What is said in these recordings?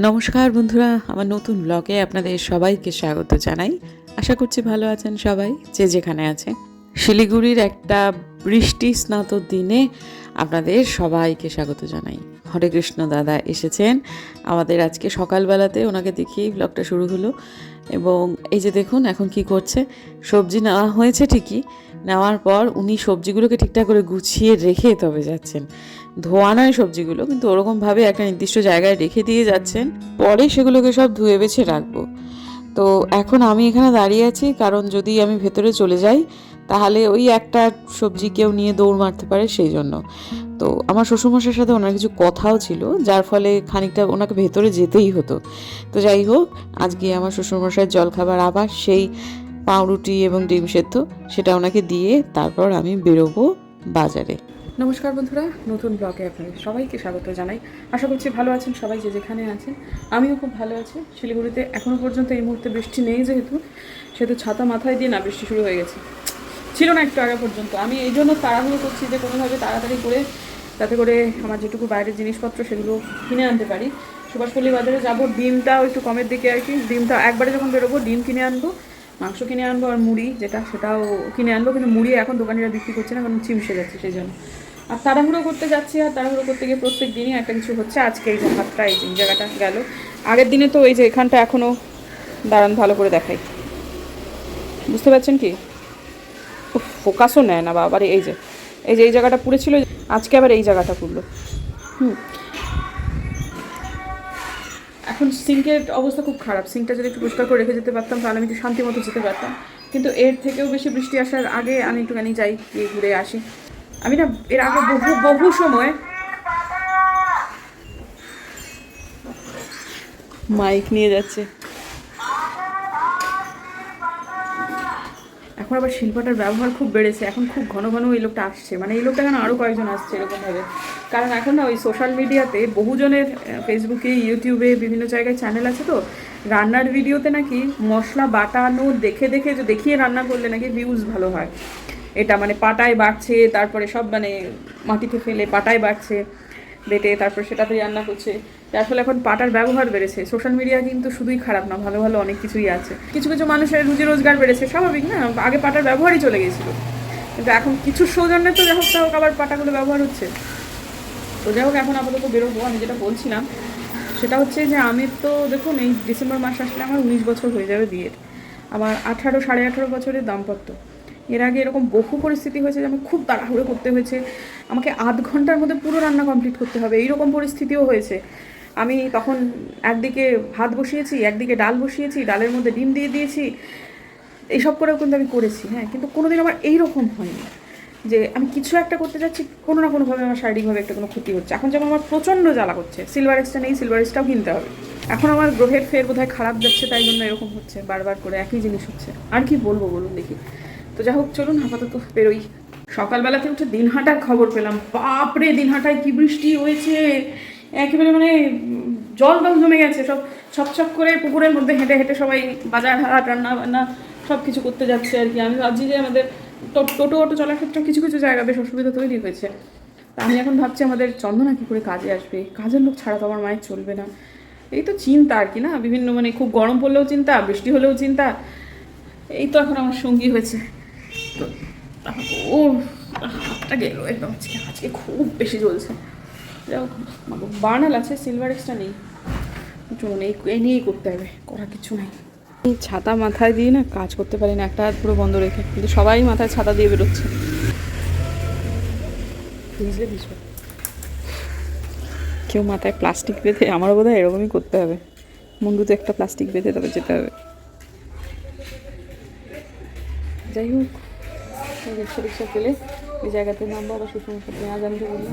নমস্কার বন্ধুরা, আমার নতুন ব্লগে আপনাদের সবাইকে স্বাগত জানাই। আশা করছি ভালো আছেন সবাই, যে যেখানে আছে। শিলিগুড়ির একটা বৃষ্টি স্নাত দিনে আপনাদের সবাইকে স্বাগত জানাই। হরে কৃষ্ণ দাদা এসেছেন। আমাদের আজকে সকালবেলাতে ওনাকে দেখিয়েই ব্লগটা শুরু হলো। এবং এই যে দেখুন, এখন কি করছে? সবজি নেওয়া হয়েছে ঠিকই। নেওয়ার পর উনি সবজিগুলোকে ঠিকঠাক করে গুছিয়ে রেখে তবে যাচ্ছেন। ধোয়া নয় সবজিগুলো, কিন্তু ওরকমভাবে একটা নির্দিষ্ট জায়গায় রেখে দিয়ে যাচ্ছেন। পরে সেগুলোকে সব ধুয়ে বেছে রাখব। তো এখন আমি এখানে দাঁড়িয়ে আছি, কারণ যদি আমি ভেতরে চলে যাই, তাহলে ওই একটা সবজি কেউ নিয়ে দৌড় মারতে পারে সেই জন্য। তো আমার শ্বশুরমশাইয়ের সাথে ওনার কিছু কথাও ছিল, যার ফলে খানিকটা ওনাকে ভেতরে যেতেই হতো। তো যাই হোক, আজকে আমার শ্বশুরমশাইয়ের জলখাবার আবার সেই পাউরুটি এবং ডিম সেদ্ধ, সেটা ওনাকে দিয়ে তারপর আমি বেরোবো বাজারে। নমস্কার বন্ধুরা, নতুন ব্লগে আপনাদের সবাইকে স্বাগত জানাই। আশা করছি ভালো আছেন সবাই যে যেখানে আছেন। আমিও খুব ভালো আছি। শিলিগুড়িতে এখনও পর্যন্ত এই মুহূর্তে বৃষ্টি নেই যেহেতু, সেহেতু ছাতা মাথায় দিয়ে না বৃষ্টি শুরু হয়ে গেছে। ছিল না একটু আগে পর্যন্ত। আমি এই জন্য তাড়াহুড়ো করছি যে কোনোভাবে তাড়াতাড়ি করে, যাতে করে আমার যেটুকু বাইরের জিনিসপত্র সেগুলো কিনে আনতে পারি। সুভাষপল্লী বাজারে যাব, ডিমটাও একটু কমের দিকে আর কি। ডিমটা একবারে যখন বেরোবো, ডিম কিনে আনব, মাংস কিনে আনব আর মুড়ি, যেটা সেটাও কিনে আনব। কিন্তু মুড়ি এখন দোকানিরা বিক্রি করছে না, কারণ চিমসে যাচ্ছে সেই জন্য। আর তাড়াহুড়ো করতে যাচ্ছি, আর তাড়াহুড়ো করতে গিয়ে প্রত্যেক দিনই একটা কিছু হচ্ছে। আজকে এই যে হাতটা এই জায়গাটা গেল। আগের দিনে তো এই যে এখানটা এখনও দাঁড়ান, ভালো করে দেখাই। বুঝতে পারছেন কি? ফোকাসও নেয় না বাবার এই যে এই যে এই জায়গাটা পুড়েছিল আজকে আবার এই জায়গাটা পুড়লো। হুম। এখন সিঙ্কের অবস্থা খুব খারাপ। সিঙ্কটা যদি একটু পরিষ্কার করে রেখে যেতে পারতাম, তাহলে আমি একটু শান্তি মতো যেতে পারতাম। কিন্তু এর থেকেও বেশি বৃষ্টি আসার আগে আমি একটুখানি যাই, গিয়ে ঘুরে আসি। আমি না এর আগে বহু বহু সময় মাইক নিয়ে যাচ্ছে। এখন আবার শিল্পটার ব্যবহার খুব বেড়েছে। এখন খুব ঘন ঘন এই লোকটা আসছে। মানে এই লোকটা কেন আরও কয়েকজন আসছে এরকমভাবে। কারণ এখন না ওই সোশ্যাল মিডিয়াতে বহুজনের ফেসবুকে ইউটিউবে বিভিন্ন জায়গায় চ্যানেল আছে তো। রান্নার ভিডিওতে নাকি মশলা বাটানো দেখে দেখে যে দেখিয়ে রান্না করলে নাকি ভিউজ ভালো হয়। এটা মানে পাটায় বাড়ছে, তারপরে সব মানে মাটিতে ফেলে পাটায় বাড়ছে, বেটে তারপর সেটাতেই রান্না করছে। যার ফলে এখন পাটার ব্যবহার বেড়েছে। সোশ্যাল মিডিয়া কিন্তু শুধুই খারাপ না, ভালো ভালো অনেক কিছুই আছে। কিছু কিছু মানুষের রুজি রোজগার বেড়েছে, স্বাভাবিক না, আগে পাটার ব্যবহারই চলে গিয়েছিল কিন্তু এখন কিছু সৌজন্যে তো হোক তা হোক আবার পাটাগুলো ব্যবহার হচ্ছে। তো যাই হোক, এখন আপাতত বেরোবো, আমি যেটা বলছিলাম, সেটা হচ্ছে যে আমি তো দেখুন, এই ডিসেম্বর মাস আসলে আমার উনিশ বছর হয়ে যাবে বিয়ের। আমার আঠারো, সাড়ে আঠারো বছরের দাম্পত্য। এর আগে এরকম বহু পরিস্থিতি হয়েছে যে আমি খুব তাড়াহুড়ো করতে হয়েছে। আমাকে আধ ঘণ্টার মধ্যে পুরো রান্না কমপ্লিট করতে হবে, এইরকম পরিস্থিতিও হয়েছে। আমি তখন একদিকে ভাত বসিয়েছি, একদিকে ডাল বসিয়েছি, ডালের মধ্যে ডিম দিয়ে দিয়েছি, এইসব করেও কিন্তু আমি করেছি হ্যাঁ। কিন্তু কোনোদিন আমার এইরকম হয়নি যে আমি কিছু একটা করতে যাচ্ছি, কোনো না কোনোভাবে আমার শারীরিকভাবে একটা কোনো ক্ষতি হচ্ছে। এখন যেমন আমার প্রচণ্ড জ্বালা করছে সিলভার এক্সটা নেই সিলভার এক্সটাও কিনতে হবে। এখন আমার গ্রহের ফের বোধহয় খারাপ যাচ্ছে, তাই জন্য এরকম হচ্ছে, বারবার করে একই জিনিস হচ্ছে। আর কি বলব বলুন দেখি। তো যাই হোক, চলুন আপাতত বেরোই। সকালবেলাতে উঠে দিনহাটার খবর পেলাম। বাপরে, দিনহাটায় কি বৃষ্টি হয়েছে? একেবারে মানে জল টল জমে গেছে। সব ছপ ছপ করে পুকুরের মধ্যে হেঁটে হেঁটে সবাই বাজার হাট, রান্না বান্না সব কিছু করতে যাচ্ছে আর কি। আমি ভাবছি যে আমাদের টোটো, অটো চলার ক্ষেত্রে কিছু কিছু জায়গা বেশ অসুবিধা তৈরি হয়েছে। তা আমি এখন ভাবছি আমাদের চন্দনা কী করে কাজে আসবে? কাজের লোক ছাড়া তো আমার মায়ের চলবে না। এই তো চিন্তা আর কি না? বিভিন্ন মানে খুব গরম পড়লেও চিন্তা, বৃষ্টি হলেও চিন্তা। এই তো এখন আমার সঙ্গী হয়েছে। ও হাতটা গেল আজকে আজকে খুব বেশি জ্বলছে। হোক বার্নাল আছে সিলভার এক্সটা নেই। চলুন এই নিয়েই করতে হবে, করার কিছু নাই। ছাতা মাথায় দিয়ে না কাজ করতে পারি না, একটা হাত পুরো বন্ধ রেখে, কিন্তু সবাই মাথায় ছাতা দিয়ে বেরোচ্ছে। ভিজলে ভিজবে কেউ মাথায় প্লাস্টিক বেঁধে, আমারও বোধ হয় এরকমই করতে হবে। মুন্ডুতে একটা প্লাস্টিক বেঁধে তবে যেতে হবে। যাই হোক রিক্সা রিক্সা পেলে ওই জায়গাতে নামবো আবার শ্বশুরমশাই পেঁয়াজ আনতে বলল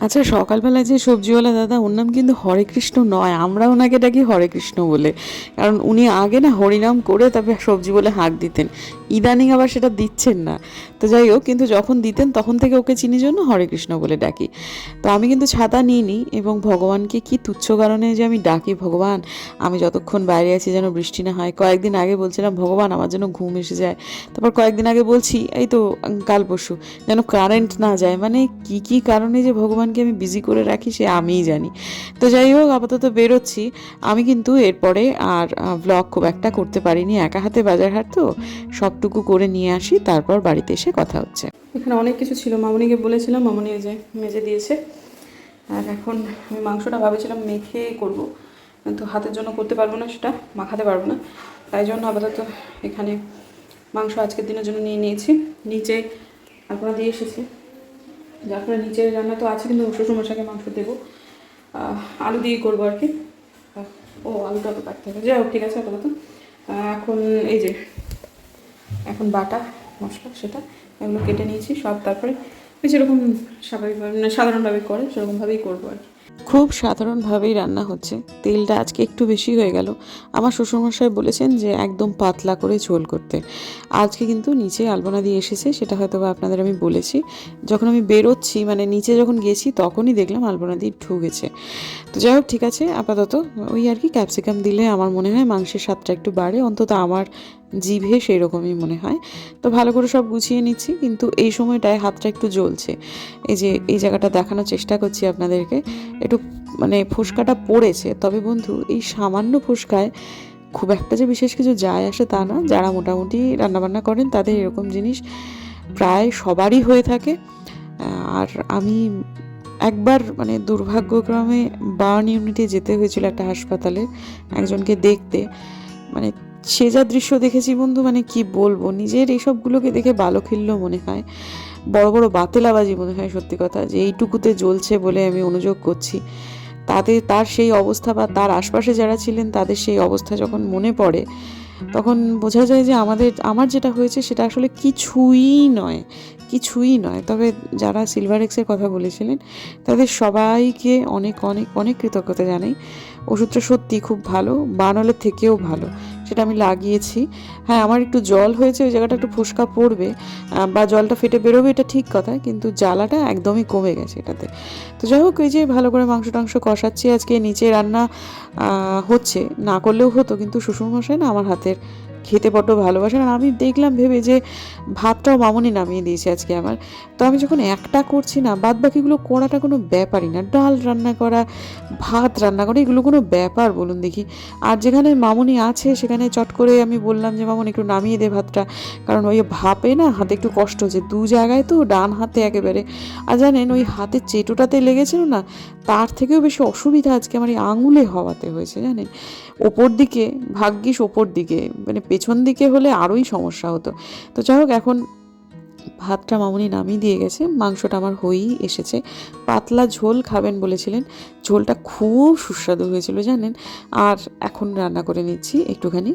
আচ্ছা সকালবেলায় যে সবজিওয়ালা দাদা, ওর নাম কিন্তু হরে কৃষ্ণ নয়। আমরা ওনাকে ডাকি হরে কৃষ্ণ বলে। কারণ উনি আগে না হরিনাম করে তারপরে সবজি বলে হাঁক দিতেন। ইদানিং আবার সেটা দিচ্ছেন না। তো যাই হোক, কিন্তু যখন দিতেন, তখন থেকে ওকে চিনি জন্য হরে কৃষ্ণ বলে ডাকি। তো আমি কিন্তু ছাতা নিইনি এবং ভগবানকে কি তুচ্ছ কারণে যে আমি ডাকি, ভগবান, আমি যতক্ষণ বাইরে আছি যেন বৃষ্টি না হয়। কয়েকদিন আগে বলছিলাম, ভগবান, আমার জন্য ঘুম এসে যায়। তারপর কয়েকদিন আগে বলছি, এই তো, কাল পরশু। যেন কারেন্ট না যায়। মানে কি কি কারণে যে ভগবানকে আমি বিজি করে রাখি, সে আমিই জানি। তো যাই হোক, আপাতত বেরোচ্ছি। আমি কিন্তু এরপরে আর ব্লগ খুব একটা করতে পারিনি, একা হাতে বাজার হাট তো, সবটুকু করে নিয়ে আসি, তারপর বাড়িতে এসে কথা হচ্ছে। এখানে অনেক কিছু ছিল, মামনিকে বলেছিলাম, মামনি যে মেজে দিয়েছে। আর এখন আমি মাংসটা ভাবেছিলাম মেখে করব, কিন্তু হাতের জন্য করতে পারব না সেটা, মাখাতে পারব না। তাই জন্য আপাতত এখানে মাংস আজকের দিনের জন্য নিয়ে নিয়েছি, নিচে আপনারা দিয়ে এসেছি। যার ফলে নিচের রান্না তো আছে, কিন্তু শ্বশুর মশাকে মাংস দেবো। আলু দিয়ে করব আর কি। ও, আলুটা তো কাটতে হবে। যাই হোক, ঠিক আছে, আপাতত। এখন এই যে, এখন বাটা মশলা সেটা, এগুলো কেটে নিয়েছি, সব তারপরে ওই যেরকম স্বাভাবিকভাবে মানে সাধারণভাবে করে, সেরকমভাবেই করব আর কি। খুব সাধারণভাবেই রান্না হচ্ছে। তেলটা আজকে একটু বেশি হয়ে গেল। আমার শ্বশুরমশাই বলেছেন যে একদম পাতলা করে ঝোল করতে। আজকে কিন্তু নিচে আলপনা দিয়ে এসেছে, সেটা হয়তো বা আপনাদের আমি বলেছি। যখন আমি বেরোচ্ছি মানে নিচে যখন গেছি, তখনই দেখলাম আলপনা দিয়ে ঢুকেছে। তো যাই হোক, ঠিক আছে, আপাতত ওই আর কি ক্যাপসিকাম দিলে আমার মনে হয় মাংসের স্বাদটা একটু বাড়ে, অন্তত আমার জিভে সেই রকমই মনে হয়। তো ভালো করে সব গুছিয়ে নিচ্ছি, কিন্তু এই সময়টায় হাতটা একটু জ্বলছে। এই যে, এই জায়গাটা দেখানোর চেষ্টা করছি আপনাদেরকে। একটু মানে ফুসকাটা পড়েছে, তবে বন্ধু এই সামান্য ফুসকায় খুব একটা যে বিশেষ কিছু যায় আসে তা না। যারা মোটামুটি রান্নাবান্না করেন, তাদের এরকম জিনিস প্রায় সবারই হয়ে থাকে। আর আমি একবার মানে দুর্ভাগ্যক্রমে বার্ন ইউনিটে যেতে হয়েছিল একটা হাসপাতালে একজনকে দেখতে। মানে সে যা দৃশ্য দেখেছি বন্ধু মানে কি বলব? নিজের এইসবগুলোকে দেখে ভালো খেললো মনে হয়। বড় বড় বাতেলাবাজি মনে হয় সত্যি কথা, যে এইটুকুতে জ্বলছে বলে আমি অনুযোগ করছি। তাদের তার সেই অবস্থা বা তার আশপাশে যারা ছিলেন, তাদের সেই অবস্থা যখন মনে পড়ে তখন বোঝা যায় যে আমাদের, আমার যেটা হয়েছে সেটা আসলে কিছুই নয় কিছুই নয়। তবে যারা সিলভার এক্সের কথা বলেছিলেন, তাদের সবাইকে অনেক অনেক অনেক কৃতজ্ঞতা জানাই। ওষুধটা সত্যি খুব ভালো বানলের থেকেও ভালো। সেটা আমি লাগিয়েছি। হ্যাঁ আমার একটু জল হয়েছে, ওই জায়গাটা একটু ফুসকা পড়বে বা জলটা ফেটে বেরোবে, এটা ঠিক কথা, কিন্তু জ্বালাটা একদমই কমে গেছে এটাতে। তো যাই হোক, এই যে ভালো করে মাংস টাংস কষাচ্ছি, আজকে নিচে রান্না হচ্ছে, না করলেও হতো, কিন্তু শ্বশুরমশাই না আমার হাতের খেতে বড্ড ভালোবাসেন আর আমি দেখলাম ভেবে যে ভাতটাও মামনি নামিয়ে দিয়েছে আজকে আমার। তো আমি যখন একটা করছি না বাদ বাকিগুলো করাটা কোনো ব্যাপারই না। ডাল রান্না করা, ভাত রান্না করা, এগুলো কোনো ব্যাপার বলুন দেখি। আর যেখানে মামনি আছে, সেখানে চট করে আমি বললাম যে, মামনি, একটু নামিয়ে দে ভাতটা। কারণ ওই ভাপে না হাতে একটু কষ্ট হচ্ছে, দু জায়গায় তো ডান হাতে একেবারে। আর জানেন, ওই হাতের চেটোটাতে লেগেছিল না, তার থেকেও বেশি অসুবিধা আজকে আমার এই আঙুলে হওয়াতে হয়েছে, জানেন? ওপর দিকে, ভাগ্যিস ওপর দিকে মানে পেছন দিকে হলে আরোই সমস্যা হতো। তো যাই হোক, এখন ভাতটা মামুনি নামিয়ে দিয়ে গেছে। মাংসটা আমার হয়েই এসেছে। পাতলা ঝোল খাবেন বলেছিলেন। ঝোলটা খুব সুস্বাদু হয়েছিল, জানেন? আর এখন রান্না করে নিচ্ছি একটুখানি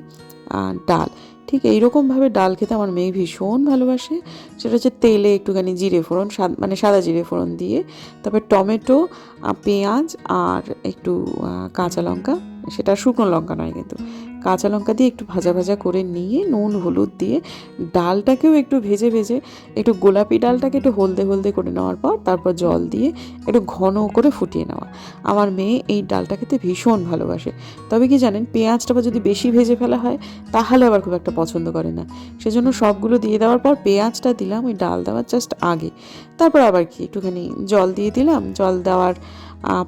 ডাল। ঠিক এইরকমভাবে ডাল খেতে আমার মেয়ে ভীষণ ভালোবাসে। সেটা হচ্ছে তেলে একটুখানি জিরে ফোড়ন মানে সাদা জিরে ফোড়ন দিয়ে, তারপর টমেটো পেঁয়াজ আর একটু কাঁচা লঙ্কা সেটা শুকনো লঙ্কা নয় কিন্তু। কাঁচা লঙ্কা দিয়ে একটু ভাজা ভাজা করে নিয়ে নুন, হলুদ দিয়ে ডালটাকেও একটু ভেজে ভেজে একটু গোলাপি ডালটাকে একটু হলদে হলদে করে নেওয়ার পর তারপর জল দিয়ে একটু ঘন করে ফুটিয়ে নেওয়া। আমার মেয়ে এই ডালটা খেতে ভীষণ ভালোবাসে। তবে কি জানেন, পেঁয়াজটা বা যদি বেশি ভেজে ফেলা হয়, তাহলে আবার খুব একটা পছন্দ করে না। সেজন্য সবগুলো দিয়ে দেওয়ার পর পেঁয়াজটা দিলাম, ওই ডাল দেওয়ার জাস্ট আগে। তারপর আবার কি, একটুখানি জল দিয়ে দিলাম। জল দেওয়ার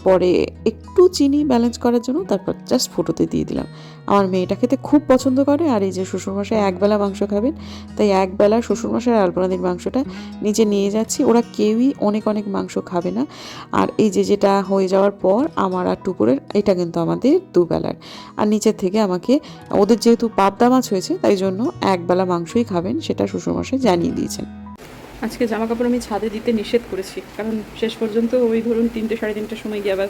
পরে একটু চিনি ব্যালেন্স করার জন্য তারপর জাস্ট ফুটোতে দিয়ে দিলাম। আমার মেয়েটা খেতে খুব পছন্দ করে আর এই যে শ্বশুরমশাই একবেলা মাংস খাবেন, তাই একবেলা শ্বশুরমশাই আলপনাদির মাংসটা নিচে নিয়ে যাচ্ছি। ওরা কেউই অনেক অনেক মাংস খাবে না। আর এই যে যেটা হয়ে যাওয়ার পর আমার আর টুকুরের, এটা কিন্তু আমাদের দুবেলার। আর নিচের থেকে আমাকে, ওদের যেহেতু পাবদা মাছ হয়েছে, তাই জন্য একবেলা মাংসই খাবেন, সেটা শ্বশুরমশাই জানিয়ে দিয়েছেন। আজকে জামা কাপড় আমি ছাদে দিতে নিষেধ করেছি। কারণ শেষ পর্যন্ত ওই ধরুন তিনটে সাড়ে তিনটের সময় গিয়ে আবার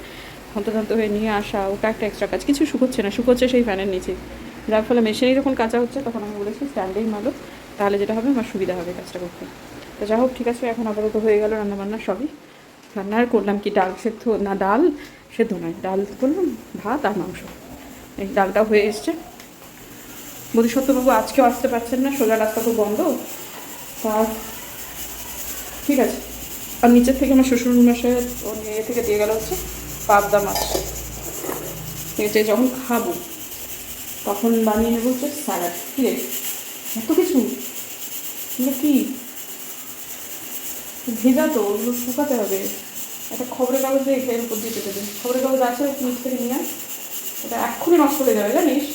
হন্তদন্ত হয়ে নিয়ে আসা, ওটা একটা এক্সট্রা কাজ। কিছু শুকোচ্ছে না, শুকোচ্ছে সেই ফ্যানের নিচে। যার ফলে মেশিনেই যখন কাঁচা হচ্ছে, তখন আমি বলেছি স্ট্যান্ডেই মালো, তাহলে যেটা হবে, আমার সুবিধা হবে কাজটা করতে। তো যাই হোক, ঠিক আছে, এখন আপাতত হয়ে গেল রান্নাবান্না সবই। রান্নার করলাম কি, ডাল সেদ্ধ, না, ডাল সেদ্ধ নয়, ডাল করলাম ভাত আর মাংস। এই ডালটা হয়ে এসছে। বোধিসত্ত্ববাবু আজকেও আসতে পারছেন না, সোজা রাস্তা তো বন্ধ। তা ঠিক আছে। আর নিচের থেকে আমার শ্বশুর মশাই ইয়ে থেকে দিয়ে গেল হচ্ছে পাবদা মাছ। ঠিক আছে যখন খাব, তখন বানিয়ে নেব হচ্ছে স্যালাড কি রে এত কিছু? কি? ভেজা তো, ওগুলো শুকাতে হবে। একটা খবরের কাগজ দিয়ে এর উপর দিয়ে দিন খবরের কাগজ আছে নিচ থেকে নিয়ে। এটা এক্ষুনি নষ্ট হয়ে যাবে, জানিস?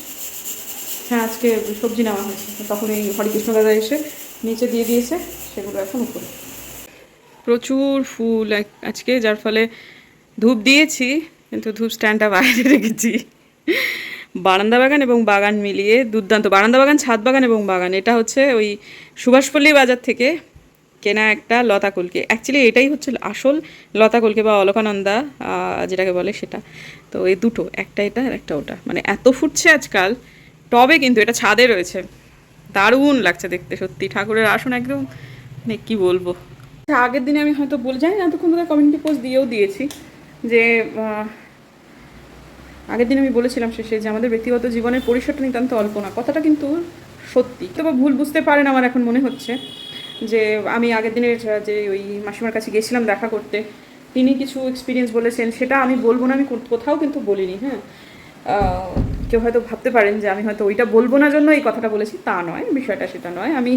হ্যাঁ আজকে সবজি নেওয়া হয়েছে। তখন এই হরিকৃষ্ণ দাদা এসে নিচে দিয়ে দিয়েছে, সেগুলো এখন উপরে। প্রচুর ফুল আজকে যার ফলে ধূপ দিয়েছি, কিন্তু ধূপ স্ট্যান্ডটা বাইরে রেখেছি। বারান্দা বাগান এবং বাগান মিলিয়ে দুর্দান্ত, বারান্দা বাগান, ছাদ বাগান এবং বাগান, এটা হচ্ছে ওই সুভাষপল্লী বাজার থেকে কেনা একটা লতা কলকে। অ্যাকচুয়ালি এটাই হচ্ছে আসল লতা কলকে বা অলকানন্দা যেটাকে বলে সেটা। তো এই দুটো, একটা এটা আর একটা ওটা। মানে এত ফুটছে আজকাল, টবে কিন্তু এটা ছাদে রয়েছে। দারুণ লাগছে দেখতে, সত্যি। ঠাকুরের আসন একদম মানে কি বলব? আগের দিনে আমি হয়তো বলে, জানি না, এতক্ষণ ধরে কমিউনিটি পোস্ট দিয়েও দিয়েছি যে আগের দিন আমি বলেছিলাম শেষে যে আমাদের ব্যক্তিগত জীবনের পরিসরটা নিতান্ত অল্প না। কথাটা কিন্তু সত্যি। তবে ভুল বুঝতে পারেন আমার এখন মনে হচ্ছে যে, আমি আগের দিনের যে ওই মাসিমার কাছে গেছিলাম দেখা করতে, তিনি কিছু এক্সপিরিয়েন্স বলেছেন, সেটা আমি বলব না, আমি কোথাও কিন্তু বলিনি হ্যাঁ। কেউ হয়তো ভাবতে পারেন যে আমি হয়তো ওইটা বলব না জন্য এই কথাটা বলেছি, তা নয়, বিষয়টা সেটা নয়। আমি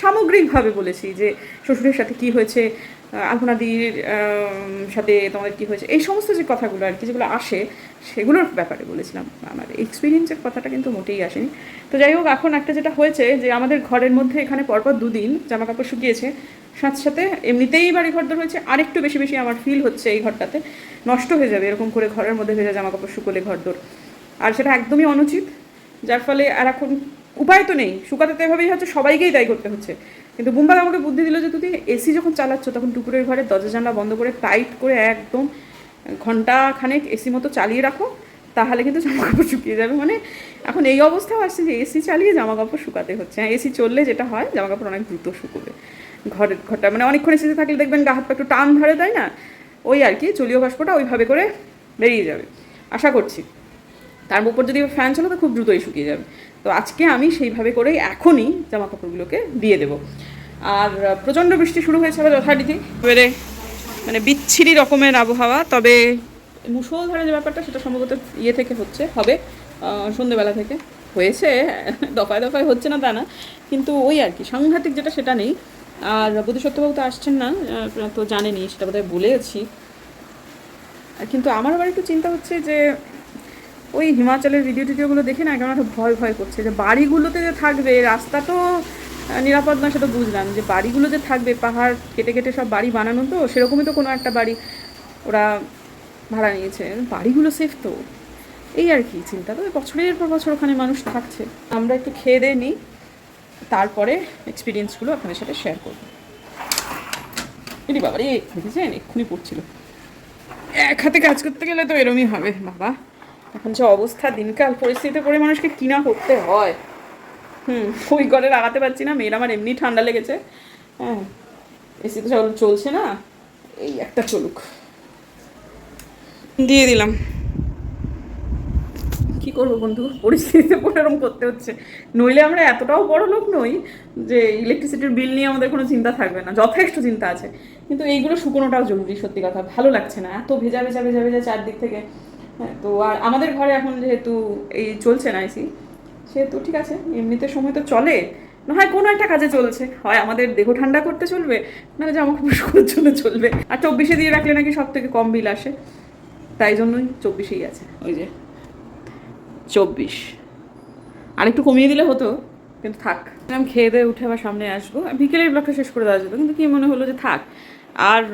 সামগ্রিকভাবে বলেছি যে শ্বশুরের সাথে কি হয়েছে আলপনাদির সাথে তোমাদের কি হয়েছে, এই সমস্ত যে কথাগুলো আর কি যেগুলো আসে, সেগুলোর ব্যাপারে বলেছিলাম। আমার এক্সপিরিয়েন্সের কথাটা কিন্তু মোটেই আসেনি। তো যাই হোক, এখন একটা যেটা হয়েছে যে আমাদের ঘরের মধ্যে এখানে পরপর দুদিন জামা কাপড় শুকিয়েছে। সাথে সাথে এমনিতেই বাড়ি ঘরদর হয়েছে, আরেকটু বেশি বেশি আমার ফিল হচ্ছে এই ঘরটাতে। নষ্ট হয়ে যাবে, এরকম করে ঘরের মধ্যে ভেজা জামা কাপড় শুকোলে ঘরদোর। আর সেটা একদমই অনুচিত, যার ফলে আর এখন উপায় তো নেই। শুকাতে তো এভাবেই হচ্ছে, সবাইকেই দায়ী করতে হচ্ছে। কিন্তু বুম্বাদ আমাকে বুদ্ধি দিল যে তুমি এসি যখন চালাচ্ছ, তখন টুকুরের ঘরে দরজা, জানলা বন্ধ করে টাইট করে একদম ঘণ্টা খানেক এসি মতো চালিয়ে রাখো, তাহলে কিন্তু জামা কাপড় শুকিয়ে যাবে। মানে এখন এই অবস্থাও আসছে যে, এসি চালিয়ে জামা কাপড় শুকাতে হচ্ছে। হ্যাঁ এসি চললে যেটা হয় জামা কাপড় অনেক দ্রুত শুকোবে। ঘরের ঘরটা মানে অনেকক্ষণ এসিতে থাকলে দেখবেন গা হাত পা একটু টান ধরে তাই না, ওই আর কি জলীয় বাষ্পটা ওইভাবে করে বেরিয়ে যাবে। আশা করছি। তার উপর যদি ফ্যান চলে, তো খুব দ্রুতই শুকিয়ে যাবে। তো আজকে আমি সেইভাবে করেই এখনই জামা কাপড়গুলোকে দিয়ে দেবো। আর প্রচণ্ড বৃষ্টি শুরু হয়েছে আবার যথারীতি। এবারে মানে বিচ্ছিরি রকমের আবহাওয়া, তবে মুসলধারে যে ব্যাপারটা, সেটা সম্ভবত ইয়ে থেকে হচ্ছে, হবে সন্ধেবেলা থেকে হয়েছে। দফায় দফায় হচ্ছে না তা না, কিন্তু ওই আর কি, সাংঘাতিক যেটা, সেটা নেই। আর বোধিসত্ত্ববাবু তো আসছেন না তো জানেনি সেটা বোধহয় বলেছি। কিন্তু আমার আবার একটু চিন্তা হচ্ছে যে ওই হিমাচলের ভিডিও টিডিওগুলো দেখে না কেমন একটা ভয় ভয় করছে। যে বাড়িগুলোতে যে থাকবে, রাস্তা তো নিরাপদ না সেটা বুঝলাম। যে বাড়িগুলো যে থাকবে, পাহাড় কেটে কেটে সব বাড়ি বানানো তো, সেরকমই তো কোনো একটা বাড়ি ওরা ভাড়া নিয়েছে। বাড়িগুলো সেফ তো। এই আর কি চিন্তা। তো বছরের পর বছর ওখানে মানুষ থাকছে। আমরা একটু খেয়ে দিয়ে নিই। তারপরে এক্সপিরিয়েন্সগুলো আপনাদের সাথে শেয়ার করব। এটি বাবা রে দেখেছেন? এক্ষুনি পড়ছিল। এক হাতে কাজ করতে গেলে তো এরমই হবে, বাবা। এখন যে অবস্থা, দিনকাল পরিস্থিতিতে পড়ে মানুষকে কিনা করতে হয়। হুম, ওই ঘরে লাগাতে পারছি না, মেয়ের আমার এমনি ঠান্ডা লেগেছে। হ্যাঁ এসি তো চল- চলছে না, এই একটা চলুক। দিয়ে দিলাম। কি করব বন্ধু? পরিস্থিতিতে পড়ে এরকম করতে হচ্ছে। নইলে আমরা এতটাও বড় লোক নই যে ইলেকট্রিসিটির বিল নিয়ে আমাদের কোনো চিন্তা থাকবে না, যথেষ্ট চিন্তা আছে। কিন্তু এইগুলো শুকোনোটাও জরুরি, সত্যি কথা। ভালো লাগছে না, এত ভেজা ভেজা ভেজা ভেজা চারদিক থেকে। হ্যাঁ তো আর আমাদের ঘরে এখন যেহেতু এই চলছে না এসি সেহেতু ঠিক আছে এমনিতে সময় তো চলে। না হয় কোনো একটা কাজে চলছে হয় আমাদের দেহ ঠান্ডা করতে চলবে নাহলে জামা কাপড় শুকোনোর জন্য চলবে। আর চব্বিশে দিয়ে রাখলে নাকি সব থেকে কম বিল আসে তাই জন্যই চব্বিশেই আছে। ওই যে চব্বিশ। আর একটু কমিয়ে দিলে হতো কিন্তু থাক। আমি খেয়ে দিয়ে উঠে আবার সামনে আসব। বিকেলের ব্লগটা শেষ করে দেওয়া যেত কিন্তু কি মনে হলো যে থাক। আর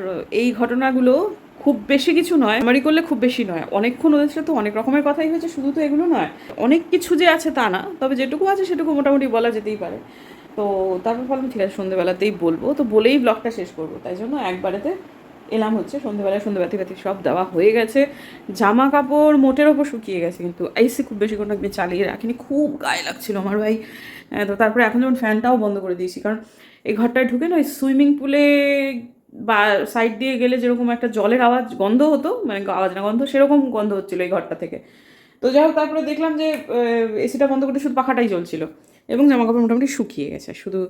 এই ঘটনাগুলো খুব বেশি কিছু নয় আমারই করলে খুব বেশি নয়। অনেকক্ষণ ওদের সাথে তো অনেক রকমের কথাই হয়েছে, শুধু তো এগুলো নয়। অনেক কিছু যে আছে তা না, তবে যেটুকু আছে সেটুকু মোটামুটি বলা যেতেই পারে। তো তারপর ভাবলাম, ঠিক আছে সন্ধ্যেবেলাতেই বলব। তো বলেই ব্লগটা শেষ করব। তাই জন্য একবারেতে এলাম হচ্ছে সন্ধ্যেবেলায় সন্ধ্যেবাতি বাতি সব দেওয়া হয়ে গেছে। জামা কাপড় মোটের ওপর শুকিয়ে গেছে, কিন্তু আইসি খুব বেশি কোনো একদিন চালিয়ে রাখিনি, খুব গায়ে লাগছিল আমার ভাই। তো তারপরে এখন যেমন ফ্যানটাও বন্ধ করে দিয়েছি, কারণ এই ঘরটায় ঢুকে না ওই সুইমিং পুলে বা সাইড দিয়ে গেলে যেরকম একটা জলের আওয়াজ গন্ধ হতো মানে আওয়াজ না, গন্ধ, সেরকম গন্ধ হচ্ছিল এই ঘরটা থেকে। তো যাই হোক, তারপরে দেখলাম যে এসিটা বন্ধ করে শুধু পাখাটাই চলছিল এবং জামা কাপড় মোটামুটি শুকিয়ে গেছে। শুধু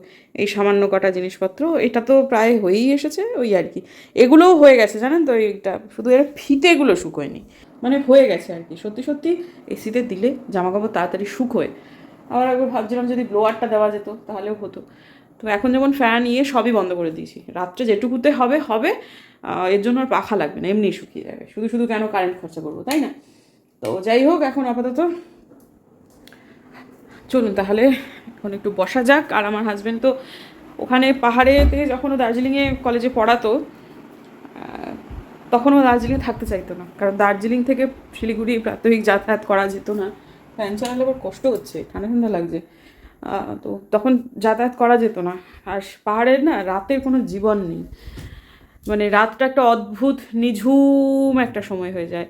এই সামান্য কটা জিনিসপত্র, এটা তো প্রায় হয়েই এসেছে ওই আর কি। এগুলোও হয়ে গেছে, জানেন তো, এইটা শুধু এর ফিতেগুলো শুকোয়নি। মানে হয়ে গেছে আর কি, সত্যি সত্যি এসিতে দিলে জামা কাপড় তাড়াতাড়ি শুকোয়। আবার একবার ভাবছিলাম যদি ব্লোয়ারটা দেওয়া যেত, তাহলেও হতো। তো এখন যেমন ফ্যান ইয়ে সবই বন্ধ করে দিয়েছি। রাত্রে যেটুকুতে হবে হবে এর জন্য আর পাখা লাগবে না এমনি শুকিয়ে যাবে। শুধু শুধু কেন কারেন্ট খরচা করব, তাই না? তো যাই হোক, এখন আপাতত চলুন তাহলে এখন একটু বসা যাক। আর আমার হাজব্যান্ড তো ওখানে পাহাড়েতে যখন দার্জিলিংয়ে কলেজে পড়াতো তখন ও দার্জিলিংয়ে থাকতে চাইতো না। কারণ দার্জিলিং থেকে শিলিগুড়ি প্রাত্যহিক যাতায়াত করা যেত না। ফ্যান চালালে আবার কষ্ট হচ্ছে, ঠান্ডা ঠান্ডা লাগছে। তো তখন যাতায়াত করা যেত না। আর পাহাড়ের না রাতের কোনো জীবন নেই। মানে রাতটা একটা অদ্ভুত, নিঝুম একটা সময় হয়ে যায়।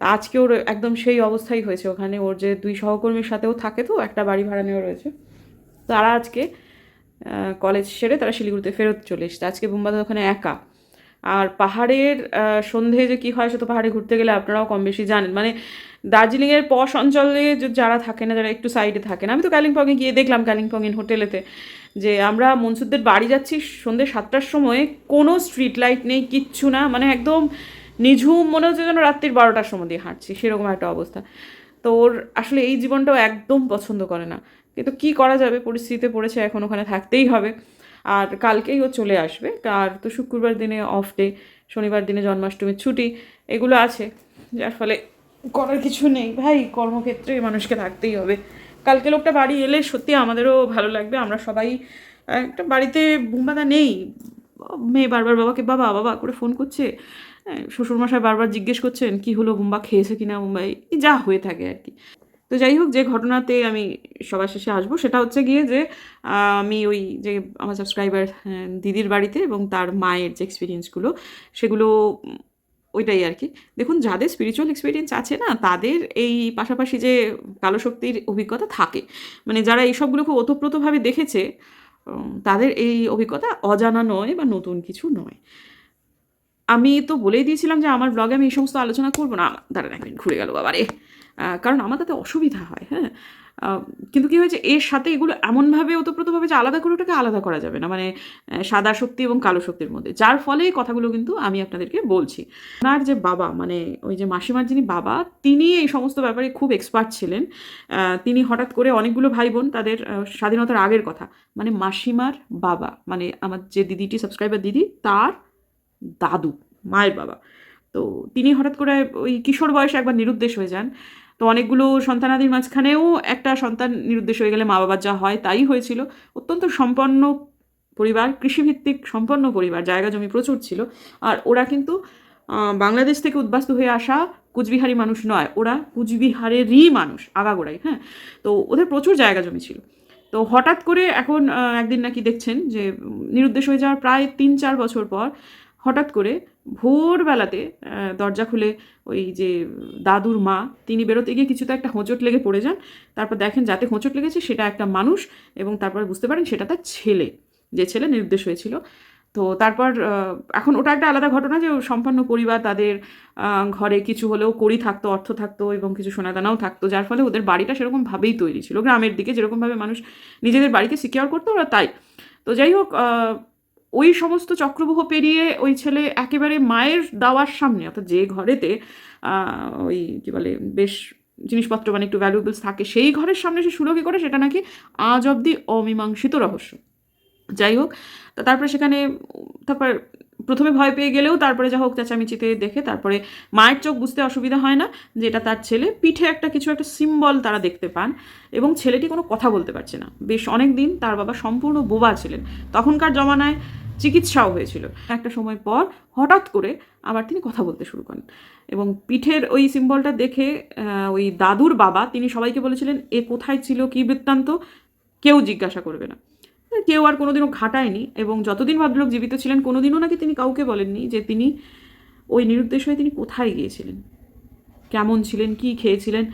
আজকে ওর একদম সেই অবস্থাই হয়েছে। ওখানে ওর যে দুই সহকর্মীর সাথেও থাকে তো, একটা বাড়ি ভাড়া নেওয়া রয়েছে। তারা আজকে কলেজ সেরে তারা শিলিগুড়িতে ফেরত চলে এসছে। আজকে বুম্বাদা ওখানে একা। আর পাহাড়ের সন্ধে যে কী হয় সে তো পাহাড়ে ঘুরতে গেলে আপনারাও কম বেশি জানেন। মানে দার্জিলিংয়ের পশ অঞ্চলে যারা থাকে না, যারা একটু সাইডে থাকেন, আমি তো কালিম্পংয়ে গিয়ে দেখলাম কালিম্পংয়ের হোটেলেতে যে আমরা মনসুরদের বাড়ি যাচ্ছি সন্ধ্যে সাতটার সময়, কোনো স্ট্রিট লাইট নেই, কিচ্ছু না মানে একদম নিঝুম, মনে হচ্ছে যেন রাত্রির বারোটার সময় দিয়ে হাঁটছি, সেরকম একটা অবস্থা। তো ওর আসলে এই জীবনটাও একদম পছন্দ করে না। কিন্তু কি করা যাবে, পরিস্থিতিতে পড়েছে, এখন ওখানে থাকতেই হবে। আর কালকেই ও চলে আসবে, আর তো শুক্রবার দিনে অফ ডে শনিবার দিনে জন্মাষ্টমীর ছুটি, এগুলো আছে, যার ফলে করার কিছু নেই। ভাই কর্মক্ষেত্রে মানুষকে থাকতেই হবে। কালকে লোকটা বাড়ি এলে সত্যি আমাদেরও ভালো লাগবে। আমরা সবাই একটা বাড়িতে বুম্বাদা নেই। মেয়ে বারবার বাবাকে বাবা বাবা করে ফোন করছে। হ্যাঁ, শ্বশুরমশাই বারবার জিজ্ঞেস করছেন কি হলো বুম্বা খেয়েছে কিনা? মুম্বাই যা হয়ে থাকে আর কি। তো যাই হোক যে ঘটনাতে আমি সবার শেষে আসব সেটা হচ্ছে গিয়ে যে আমি ওই যে আমার সাবস্ক্রাইবার দিদির বাড়িতে এবং তার মায়ের যে এক্সপিরিয়েন্সগুলো সেগুলো ওইটাই আর কি। দেখুন, যাদের স্পিরিচুয়াল এক্সপিরিয়েন্স আছে না, তাদের এই পাশাপাশি যে কালো শক্তির অভিজ্ঞতা থাকে। মানে যারা এইসবগুলো খুব ওতপ্রোতভাবে দেখেছে তাদের এই অভিজ্ঞতা অজানা নয় বা নতুন কিছু নয়। আমি তো বলেই দিয়েছিলাম যে আমার ব্লগে আমি এই সমস্ত আলোচনা করব না। দাঁড়ান এক মিনিট ঘুরে গেল বাবারে। কারণ আমার তাতে অসুবিধা হয় হ্যাঁ। কিন্তু কি হয়েছে, এর সাথে এগুলো এমনভাবে ওতপ্রোতভাবে যে আলাদা করে ওটাকে আলাদা করা যাবে না মানে সাদা শক্তি এবং কালো শক্তির মধ্যে। যার ফলে কথাগুলো কিন্তু আমি আপনাদেরকে বলছি। ওনার যে বাবা মানে ওই যে মাসিমার যিনি বাবা, তিনি এই সমস্ত ব্যাপারে খুব এক্সপার্ট ছিলেন। তিনি হঠাৎ করে অনেকগুলো ভাই বোন তাদের স্বাধীনতার আগের কথা মানে মাসিমার বাবা মানে আমার যে দিদিটি সাবস্ক্রাইবার দিদি, তার দাদু, মায়ের বাবা। তো তিনি হঠাৎ করে ওই কিশোর বয়সে একবার নিরুদ্দেশ হয়ে যান। তো অনেকগুলো সন্তানাদির মাঝখানেও একটা সন্তান নিরুদ্দেশ হয়ে গেলে মা বাবার যা হয় তাই হয়েছিল। অত্যন্ত সম্পন্ন পরিবার, কৃষিভিত্তিক সম্পন্ন পরিবার, জায়গা জমি প্রচুর ছিল। আর ওরা কিন্তু বাংলাদেশ থেকে উদ্বাস্তু হয়ে আসা কুচবিহারি মানুষ নয়, ওরা কুচবিহারেরই মানুষ, আগাগোড়াই হ্যাঁ? তো ওদের প্রচুর জায়গা জমি ছিল। তো হঠাৎ করে এখন একদিন নাকি দেখছেন যে, নিরুদ্দেশ হয়ে যাওয়ার প্রায় তিন চার বছর পর, হঠাৎ করে ভোরবেলাতে দরজা খুলে ওই যে দাদুর মা, তিনি বেরোতে গিয়ে কিছুতে একটা হোঁচট লেগে পড়ে যান। তারপর দেখেন যাতে হোঁচট লেগেছে সেটা একটা মানুষ এবং তারপর বুঝতে পারেন সেটা তার ছেলে, যে ছেলে নির্দেশ হয়েছিল। তো তারপর এখন ওটা একটা আলাদা ঘটনা যে সম্পন্ন পরিবার তাদের ঘরে কিছু হলেও করি থাকতো, অর্থ থাকতো এবং কিছু সোনাদানাও থাকতো, যার ফলে ওদের বাড়িটা সেরকমভাবেই তৈরি ছিল। গ্রামের দিকে যেরকমভাবে মানুষ নিজেদের বাড়িকে সিকিওর করতো, ওরা তাই। তো যাই হোক ওই সমস্ত চক্রবুহ পেরিয়ে ওই ছেলে একেবারে মায়ের দাওয়ার সামনে, অর্থাৎ যে ঘরেতে ওই কী বলে, বেশ জিনিসপত্র মানে একটু ভ্যালুয়েবলস থাকে, সেই ঘরের সামনে সে সুলভি করে, সেটা নাকি আজ অবধি অমীমাংসিত রহস্য। যাই হোক তারপরে সেখানে, তারপর প্রথমে ভয় পেয়ে গেলেও তারপরে যা হোক চেঁচামেচিতে দেখে তারপরে মায়ের চোখ বুঝতে অসুবিধা হয় না যে এটা তার ছেলে। পিঠে একটা কিছু একটা সিম্বল তারা দেখতে পান এবং ছেলেটি কোনো কথা বলতে পারছে না। বেশ অনেক দিন তার বাবা সম্পূর্ণ বোবা ছিলেন। তখনকার জমানায় চিকিৎসাও হয়েছিল। একটা সময় পর হঠাৎ করে আবার তিনি কথা বলতে শুরু করেন এবং পিঠের ওই সিম্বলটা দেখে ওই দাদুর বাবা তিনি সবাইকে বলেছিলেন, এ কোথায় ছিল কী বৃত্তান্ত? কেউ জিজ্ঞাসা করবে না। কেউ আর কোনোদিনও ঘাটায়নি এবং যতদিন ভদ্রলোক জীবিত ছিলেন কোনোদিনও নাকি তিনি কাউকে বলেননি যে তিনি ওই নিরুদ্দেশ হয়ে তিনি কোথায় গিয়েছিলেন, কেমন ছিলেন, কি খেয়েছিলেন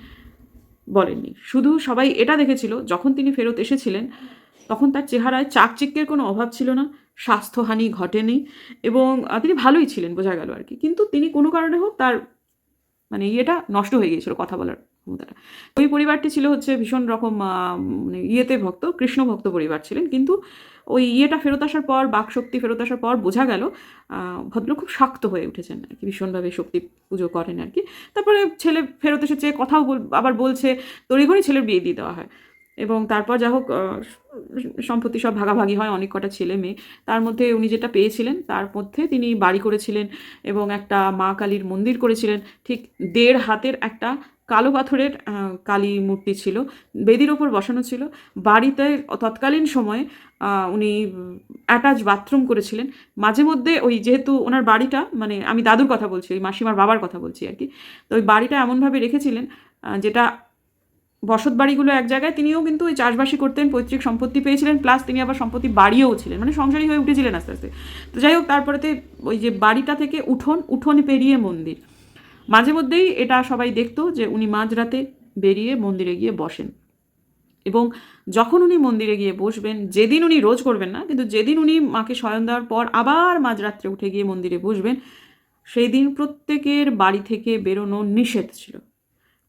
বলেননি। শুধু সবাই এটা দেখেছিল, যখন তিনি ফেরত এসেছিলেন, তখন তার চেহারায় চাকচিক্যের কোনো অভাব ছিল না। স্বাস্থ্যহানি ঘটেনি এবং তিনি ভালোই ছিলেন বোঝা গেল আর কি। কিন্তু তিনি কোনো কারণে হোক তার মানে ইয়েটা নষ্ট হয়ে গিয়েছিল কথা বলার ক্ষমতাটা। ওই পরিবারটি ছিল হচ্ছে ভীষণ রকম মানে ইয়েতে ভক্ত কৃষ্ণ ভক্ত পরিবার ছিলেন। কিন্তু ওই ইয়েটা ফেরত আসার পর বাকশক্তি ফেরত আসার পর বোঝা গেল আহ, ভদ্র খুব শক্ত হয়ে উঠেছেন আর কি ভীষণভাবে শক্তি পুজো করেন আর কি। তারপরে ছেলে ফেরত এসেছে কথাও আবার বলছে তড়িঘড়ি ছেলের বিয়ে দিয়ে দেওয়া হয়। এবং তারপর যা হোক সম্পত্তি সব ভাগাভাগি হয়, অনেক কটা ছেলে মেয়ে। তার মধ্যে উনি যেটা পেয়েছিলেন, তার মধ্যে তিনি বাড়ি করেছিলেন এবং একটা মা কালীর মন্দির করেছিলেন। ঠিক দেড় হাতের একটা কালো পাথরের কালী মূর্তি ছিল, বেদির ওপর বসানো ছিল। বাড়িতে তৎকালীন সময়ে উনি অ্যাটাচ বাথরুম করেছিলেন। মাঝে মধ্যে ওই যেহেতু ওনার বাড়িটা মানে আমি দাদুর কথা বলছি, ওই মাসিমার বাবার কথা বলছি আর কি, তো ওই বাড়িটা এমনভাবে রেখেছিলেন যেটা বসত বাড়িগুলো এক জায়গায়, তিনিও কিন্তু ওই চাষবাসই করতেন, পৈতৃক সম্পত্তি পেয়েছিলেন প্লাস তিনি আবার সম্পত্তি বাড়িও ছিলেন মানে সংসারী হয়ে উঠেছিলেন আস্তে আস্তে। তো যাই হোক, তারপরেতে ওই যে বাড়িটা থেকে উঠোন উঠোন পেরিয়ে মন্দির। মাঝে মধ্যেই এটা সবাই দেখতো যে উনি মাঝরাতে বেরিয়ে মন্দিরে গিয়ে বসেন। এবং যখন উনি মন্দিরে গিয়ে বসবেন, যেদিন উনি রোজ করবেন না, কিন্তু যেদিন উনি মাকে শয়ন দেওয়ার পর আবার মাঝরাত্রে উঠে গিয়ে মন্দিরে বসবেন, সেই দিন প্রত্যেকের বাড়ি থেকে বেরোনো নিষেধ ছিল।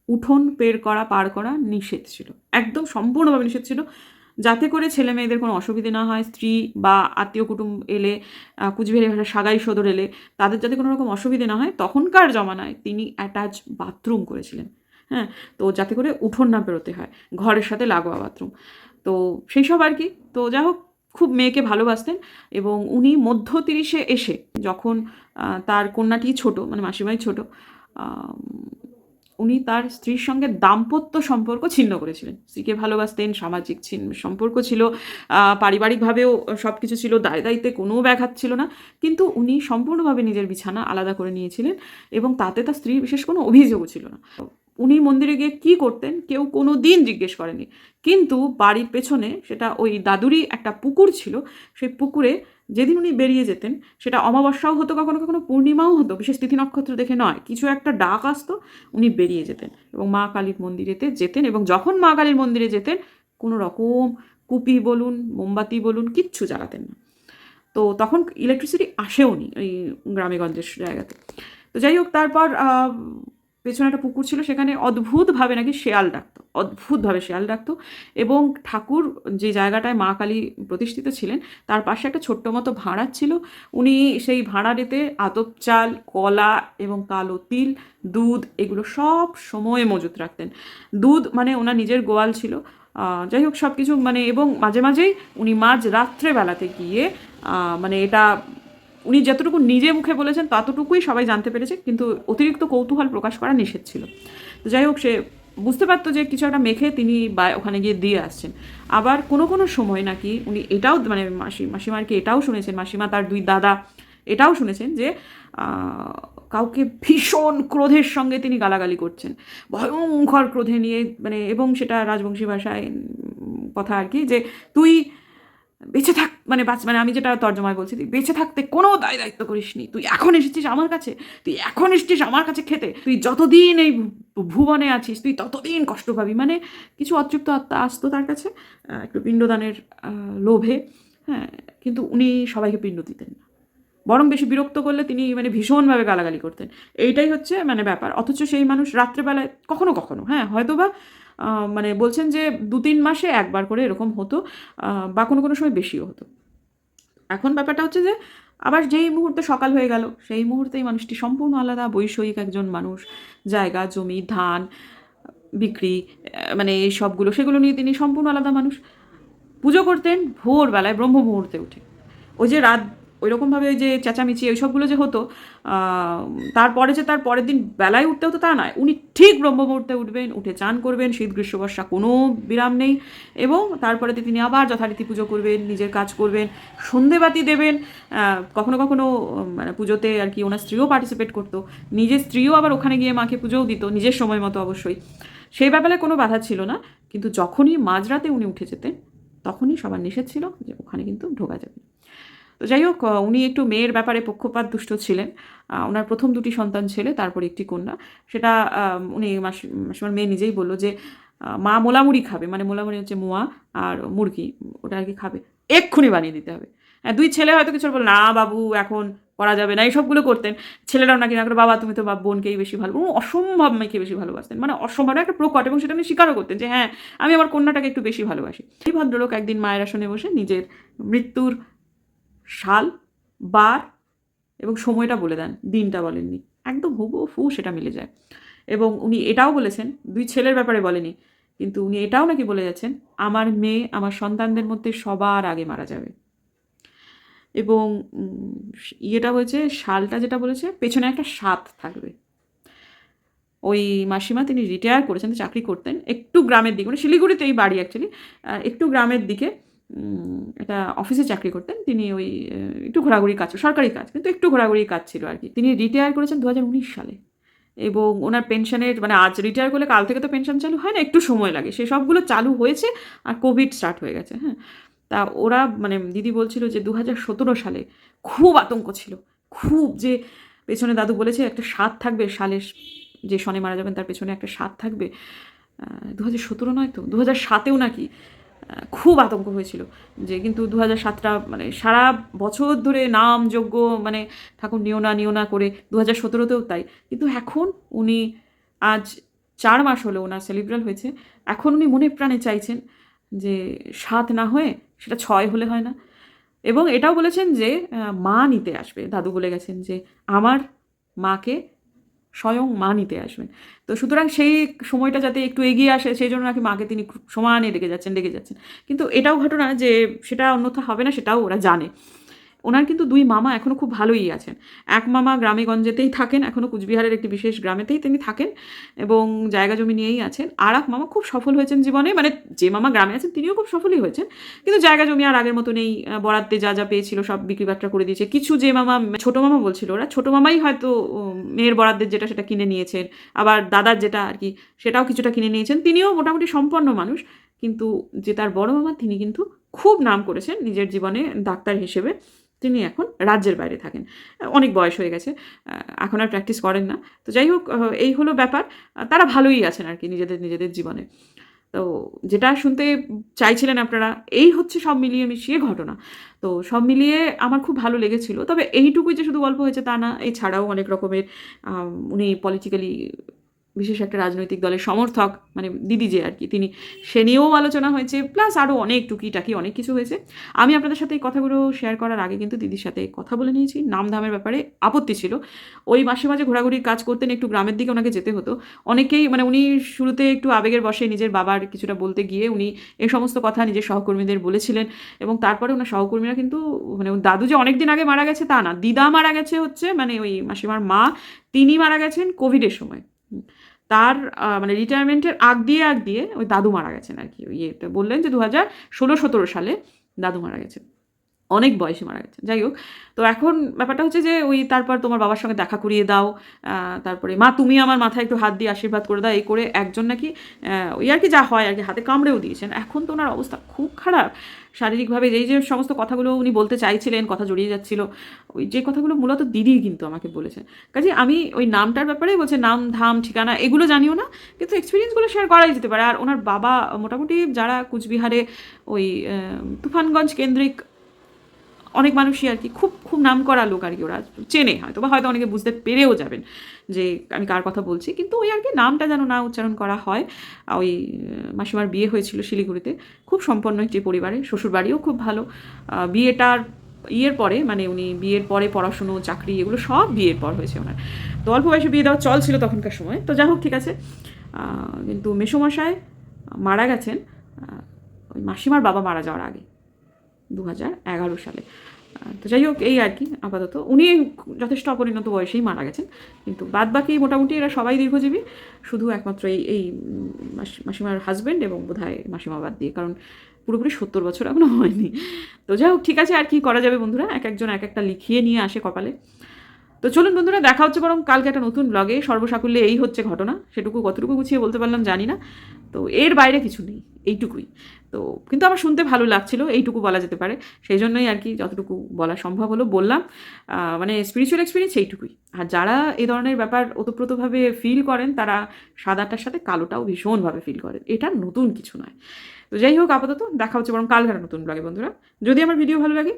উঠোন পের করা, পার করা নিষেধ ছিল। একদম সম্পূর্ণভাবে নিষেধ ছিল। যাতে করে ছেলে মেয়েদের কোনো অসুবিধে না হয়, স্ত্রী বা আত্মীয় কুটুম এলে কুচবিহারি ভাষা সাগাই সদর এলে, তাদের যাতে কোনো রকম অসুবিধে না হয়, তখনকার জমানায় তিনি অ্যাটাচ বাথরুম করেছিলেন। হ্যাঁ তো যাতে করে উঠোন না বেরোতে হয়, ঘরের সাথে লাগোয়া বাথরুম তো সেই সব আর কি। তো যাই হোক, খুব মেয়েকে ভালোবাসতেন এবং উনি মধ্য তিরিশে এসে যখন তার কন্যাটি ছোট মানে মাসিমাই ছোট উনি তার স্ত্রীর সঙ্গে দাম্পত্য সম্পর্ক ছিন্ন করেছিলেন। স্ত্রীকে ভালোবাসতেন, সামাজিক সম্পর্ক ছিল পারিবারিকভাবেও সব কিছু ছিল, দায় দায়িত্বে কোনো ব্যাঘাত ছিল না। কিন্তু উনি সম্পূর্ণভাবে নিজের বিছানা আলাদা করে নিয়েছিলেন এবং তাতে তার স্ত্রীর বিশেষ কোনো অভিযোগও ছিল না। উনি মন্দিরে গিয়ে কী করতেন কেউ কোনো দিন জিজ্ঞেস করেনি কিন্তু বাড়ির পেছনে সেটা ওই দাদুরই একটা পুকুর ছিল, সেই পুকুরে যেদিন উনি বেরিয়ে যেতেন, সেটা অমাবস্যাও হতো, কখনো কখনো পূর্ণিমাও হতো, বিশেষ তিথি নক্ষত্র দেখে নয়, কিছু একটা ডাক আসতো, উনি বেরিয়ে যেতেন এবং মা কালীর মন্দিরেতে যেতেন এবং যখন মা কালীর মন্দিরে যেতেন, কোনো রকম কুপি বলুন, মোমবাতি বলুন, কিচ্ছু জ্বালাতেন না। তো তখন ইলেকট্রিসিটি আসেও নি ওই গ্রামেগঞ্জের জায়গাতে। তো যাই হোক, তারপর পেছনে একটা পুকুর ছিল, সেখানে অদ্ভুতভাবে নাকি শেয়াল ডাকতো, অদ্ভুতভাবে শেয়াল ডাকতো এবং ঠাকুর যে জায়গাটায় মা কালী প্রতিষ্ঠিত ছিলেন, তার পাশে একটা ছোট্ট মতো ভাঁড়ার ছিল। উনি সেই ভাঁড়ারেতে আতপ চাল, কলা এবং কালো তিল, দুধ এগুলো সব সময় মজুত রাখতেন। দুধ মানে ওনার নিজের গোয়াল ছিল। যাই হোক সব কিছু মানে এবং মাঝে মাঝেই উনি মাঝ রাত্রেবেলাতে গিয়ে মানে এটা উনি যতটুকু নিজে মুখে বলেছেন, ততটুকুই সবাই জানতে পেরেছে, কিন্তু অতিরিক্ত কৌতূহল প্রকাশ করা নিষেধ ছিল। তো যাই হোক, সে বুঝতে পারতো যে কিছু একটা মেখে তিনি বা ওখানে গিয়ে দিয়ে আসছেন। আবার কোনো কোনো সময় নাকি উনি এটাও মানে মাসি মাসিমারকে এটাও শুনেছেন, মাসিমা তার দুই দাদা এটাও শুনেছেন যে কাউকে ভীষণ ক্রোধের সঙ্গে তিনি গালাগালি করছেন। ভয়ঙ্কর ক্রোধে নিয়ে মানে এবং সেটা রাজবংশী ভাষায় কথা আর কি, যে তুই বেঁচে থাক মানে বাঁচ মানে আমি যেটা তর্জমায় বলছি, তুই বেঁচে থাকতে কোনো দায় দায়িত্ব করিসনি। তুই এখন এসেছিস আমার কাছে, তুই এখন এসেছিস আমার কাছে খেতে, তুই যতদিন এই ভুবনে আছিস, তুই ততদিন কষ্ট পাবি। মানে কিছু অতৃপ্ত আত্মা আসতো তার কাছে একটু পিণ্ডদানের লোভে হ্যাঁ কিন্তু উনি সবাইকে পিণ্ড দিতেন না। বরং বেশি বিরক্ত করলে তিনি মানে ভীষণভাবে গালাগালি করতেন। এইটাই হচ্ছে মানে ব্যাপার। অথচ সেই মানুষ রাত্রেবেলায় কখনো কখনো হ্যাঁ হয়তো বা মানে বলছেন যে দু তিন মাসে একবার করে এরকম হতো বা কোনো কোনো সময় বেশিও হতো। এখন ব্যাপারটা হচ্ছে যে আবার যেই মুহূর্তে সকাল হয়ে গেল, সেই মুহূর্তেই মানুষটি সম্পূর্ণ আলাদা, বৈষয়িক একজন মানুষ। জায়গা, জমি, ধান, বিক্রি মানে এই সবগুলো, সেগুলো নিয়ে তিনি সম্পূর্ণ আলাদা মানুষ। পুজো করতেন ভোরবেলায় ব্রহ্ম মুহূর্তে উঠে। ওই যে রাত ওই রকমভাবে ওই যে চেঁচামেচি সবগুলো যে হতো তারপরে যে তার পরের দিন বেলায় উঠতে হতো তা নয়, উনি ঠিক ব্রহ্ম মুহূর্তে উঠবেন, উঠে চান করবেন, শীত গ্রীষ্ম বর্ষা কোনো বিরাম নেই এবং তারপরে তিনি আবার যথারীতি পুজো করবেন, নিজের কাজ করবেন, সন্ধেবাতি দেবেন কখনো কখনো মানে পুজোতে আর কি ওনার স্ত্রীও পার্টিসিপেট করতো, নিজের স্ত্রীও আবার ওখানে গিয়ে মাকে পুজোও দিত, নিজের সময় মতো অবশ্যই সেই ব্যাপারে কোনো বাধা ছিল না, কিন্তু যখনই মাঝরাতে উনি উঠে যেতেন, তখনই সবার নিষেধ ছিল যে ওখানে কিন্তু ঢোকা যাবে। তো যাই হোক উনি একটু মেয়ের ব্যাপারে পক্ষপাত দুষ্ট ছিলেন। ওনার প্রথম দুটি সন্তান ছেলে তারপর একটি কন্যা। সেটা উনি মাসি মাসিমার মেয়ে নিজেই বলল যে মা মোলামুড়ি খাবে মানে মোলামুড়ি হচ্ছে মোয়া আর মুরগি ওটা আর কি খাবে। এক্ষুনি বানিয়ে দিতে হবে। হ্যাঁ, দুই ছেলে হয়তো কিছু বল না বাবু এখন করা যাবে না। এইসবগুলো করতেন। ছেলেরাও নাকি না করে বাবা তুমি তো বোনকেই বেশি ভালো অসম্ভব মেয়েকে বেশি ভালোবাসতেন। মানে অসম্ভব একটা প্রকট এবং সেটা উনি স্বীকারও করতেন যে হ্যাঁ আমি আমার কন্যাটাকে একটু বেশি ভালোবাসি। এই ভদ্রলোক একদিন মায়ের আসনে বসে নিজের মৃত্যুর সাল, বার এবং সময়টা বলে দেন, দিনটা বলেননি। একদম হুবু ফু সেটা মিলে যায়। এবং উনি এটাও বলেছেন, দুই ছেলের ব্যাপারে বলেনি, কিন্তু উনি এটাও নাকি বলে যাচ্ছেন, আমার মেয়ে, আমার সন্তানদের মধ্যে সবার আগে মারা যাবে। এবং ইয়েটা হয়েছে শালটা যেটা বলেছে, পেছনে একটা সাত থাকবে। ওই মাসিমা তিনি রিটায়ার করেছেন চাকরি করতেন, একটু গ্রামের দিকে মানে শিলিগুড়িতেই বাড়ি অ্যাকচুয়ালি একটু গ্রামের দিকে। একটা অফিসে চাকরি করতেন। তিনি ওই একটু ঘোরাঘুরি কাজ সরকারি কাজ, কিন্তু একটু ঘোরাঘুরি কাজ ছিল আর কি। তিনি রিটায়ার করেছেন দু হাজার উনিশ সালে। এবং ওনার পেনশনের মানে আজ রিটায়ার করলে কাল থেকে তো পেনশন চালু হয় না, একটু সময় লাগে। সে সবগুলো চালু হয়েছে আর কোভিড স্টার্ট হয়ে গেছে হ্যাঁ। তা ওরা মানে দিদি বলছিল যে দু সালে খুব আতঙ্ক ছিল। খুব যে পেছনে দাদু বলেছে, একটা স্বাদ থাকবে সালে, যে শনে মারা যাবেন তার পেছনে একটা স্বাদ থাকবে। দু হাজার সতেরো নয় তো? দু হাজার সাতেও নাকি খুব আতঙ্ক হয়েছিল যে কিন্তু দু হাজার সাতটা মানে সারা বছর ধরে নাম যজ্ঞ মানে ঠাকুর নিও না করে দু হাজার সতেরোতেও তাই। কিন্তু এখন উনি আজ চার মাস হলো ওনার সেলিব্রাল হয়েছে। এখন উনি মনে প্রাণে চাইছেন যে সাত না হয়ে সেটা ছয় হলে হয় না। এবং এটাও বলেছেন যে মা নিতে আসবে। দাদু বলে গেছেন যে, আমার মাকে স্বয়ং মা নিতে আসবেন। তো সুতরাং সেই সময়টা যাতে একটু এগিয়ে আসে, সেই জন্য নাকি মাকে তিনি সমানে ডেকে যাচ্ছেন ডেকে যাচ্ছেন। কিন্তু এটাও ঘটনা যে সেটা অন্যথা হবে না, সেটাও ওরা জানে। ওনার কিন্তু দুই মামা এখনও খুব ভালোই আছেন। এক মামা গ্রামে গঞ্জেতেই থাকেন এখনও কুচবিহারের একটি বিশেষ গ্রামেতেই তিনি থাকেন এবং জায়গা জমি নিয়েই আছেন। আর এক মামা খুব সফল হয়েছেন জীবনে মানে যে মামা গ্রামে আছেন তিনিও খুব সফলই হয়েছেন। কিন্তু জায়গা জমি আর আগের মতো নেই বরাদ্দে যা যা পেয়েছিল সব বিক্রি বাট্টা করে দিয়েছে। কিছু যে মামা, ছোট মামা বলছিল ওরা, ছোট মামাই হয়তো মেয়ের বরাদ্দের যেটা সেটা কিনে নিয়েছেন, আবার দাদার যেটা আর কি সেটাও কিছুটা কিনে নিয়েছেন। তিনিও মোটামুটি সম্পন্ন মানুষ, কিন্তু যে তার বড় মামা তিনি কিন্তু খুব নাম করেছেন নিজের জীবনে ডাক্তার হিসেবে। তিনি এখন রাজ্যের বাইরে থাকেন। অনেক বয়স হয়ে গেছে, এখন আর প্র্যাকটিস করেন না। তো যাই হোক এই হলো ব্যাপার। তারা ভালোই আছেন আর কি নিজেদের নিজেদের জীবনে। তো যেটা শুনতে চাইছিলেন আপনারা, এই হচ্ছে সব মিলিয়ে মিশিয়ে ঘটনা। তো সব মিলিয়ে আমার খুব ভালো লেগেছিল। তবে এইটুকুই যে শুধু গল্প হয়েছে তা না, এছাড়াও অনেক রকমের উনি পলিটিক্যালি বিশেষ একটা রাজনৈতিক দলের সমর্থক মানে দিদি যে আর কি, তিনি সে নিয়েও আলোচনা হয়েছে প্লাস আরও অনেক টুকিটাকি অনেক কিছু হয়েছে। আমি আপনাদের সাথে এই কথাগুলো শেয়ার করার আগে কিন্তু দিদির সাথে কথা বলে নিয়েছি। নাম ধামের ব্যাপারে আপত্তি ছিল। ওই মাসে মাঝে ঘোরাঘুরির কাজ করতেন, একটু গ্রামের দিকে ওনাকে যেতে হতো। অনেকেই মানে উনি শুরুতে একটু আবেগের বসে নিজের বাবার কিছুটা বলতে গিয়ে উনি এই সমস্ত কথা নিজের সহকর্মীদের বলেছিলেন এবং তারপরে ওনার সহকর্মীরা কিন্তু মানে দাদু যে অনেক দিন আগে মারা গেছে তা না, দিদা মারা গেছে হচ্ছে মানে ওই মাসিমার মা, তিনি মারা গেছেন কোভিডের সময়। তার মানে রিটায়ারমেন্টের আগ দিয়ে আগ দিয়ে ওই দাদু মারা গেছেন আর কি। ইয়েতে বললেন যে দু হাজার ষোলো সতেরো সালে দাদু মারা গেছেন। অনেক বয়সে মারা গেছে। যাই হোক, তো এখন ব্যাপারটা হচ্ছে যে ওই তারপর তোমার বাবার সঙ্গে দেখা করিয়ে দাও তারপরে মা, তুমি আমার মাথায় একটু হাত দিয়ে আশীর্বাদ করে দাও, এই করে একজন নাকি ওই আর কি যা হয় আর কি, হাতে কামড়েও দিয়েছেন। এখন তো ওনার অবস্থা খুব খারাপ। শারীরিকভাবে যেই যে সমস্ত কথাগুলো উনি বলতে চাইছিলেন, কথা জড়িয়ে যাচ্ছিল, ওই যে কথাগুলো মূলত দিদি কিন্তু আমাকে বলেছেন। কাজে আমি ওই নামটার ব্যাপারে বলছে, নাম, ধাম, ঠিকানা, এগুলো জানিও না, কিন্তু এক্সপিরিয়েন্সগুলো শেয়ার করাই যেতে পারে। আর ওনার বাবা মোটামুটি যারা কুচবিহারে ওই তুফানগঞ্জ কেন্দ্রিক অনেক মানুষই আর কি, খুব খুব নাম করা লোক আর কি ওরা। চেনে হয়তো বা, হয়তো অনেকে বুঝতে পেরেও যাবেন যে আমি কার কথা বলছি। কিন্তু ওই আর কি নামটা যেন না উচ্চারণ করা হয় ওই মাসিমার বিয়ে হয়েছিল শিলিগুড়িতে। খুব সম্পন্ন একটি পরিবারে, শ্বশুরবাড়িও খুব ভালো। বিয়েটার ইয়ের পরে মানে উনি বিয়ের পরে পড়াশুনো, চাকরি এগুলো সব বিয়ের পর হয়েছে ওনার। তো অল্প বয়সে বিয়ে দেওয়ার চল ছিল তখনকার সময়। তো যাই হোক, ঠিক আছে। কিন্তু মেসোমশাই মারা গেছেন ওই মাসিমার বাবা মারা যাওয়ার আগে। দু হাজার এগারো সালে। তো যাই হোক, এই আর কি, আপাতত। উনি যথেষ্ট অপরিণত বয়সেই মারা গেছেন। কিন্তু বাদ বাকি মোটামুটি এরা সবাই দীর্ঘজীবী। শুধু একমাত্র এই এই মাসি- মাসিমার হাজব্যান্ড এবং বোধহয় মাসিমা বাদ দিয়ে, কারণ পুরোপুরি সত্তর বছর এখনও হয়নি। তো যাই হোক, ঠিক আছে, আর কি করা যাবে বন্ধুরা? এক একজন এক একটা লিখিয়ে নিয়ে আসে কপালে। তো চলুন বন্ধুরা, দেখা হচ্ছে বরং কালকে একটা নতুন ব্লগে সর্বসাকুল্যে এই হচ্ছে ঘটনা। সেটুকু কতটুকু গুছিয়ে বলতে পারলাম জানি না। তো এর বাইরে কিছু নেই। এইটুকুই। তো কিন্তু আমার শুনতে ভালো লাগছিল, এইটুকু বলা যেতে পারে। সেই জন্যই আর কি যতটুকু বলা সম্ভব হলো বললাম। মানে স্পিরিচুয়াল এক্সপিরিয়েন্স এইটুকুই। আর যারা এই ধরনের ব্যাপার ওতপ্রোতভাবে ফিল করেন, তারা সাদাটার সাথে কালোটাও ভীষণভাবে ফিল করেন। এটা নতুন কিছু নয়। তো যাই হোক, আপাতত দেখা হচ্ছে বরং কাল একটা নতুন ব্লগে বন্ধুরা। যদি আমার ভিডিও ভালো লাগে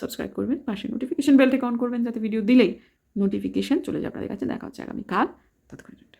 সাবস্ক্রাইব করবেন, পাশে নোটিফিকেশন বেলটাকে অন করবেন, যাতে ভিডিও দিলেই নোটিফিকেশন চলে যাবে আপনাদের কাছে দেখা হচ্ছে আগামীকাল। ততক্ষণ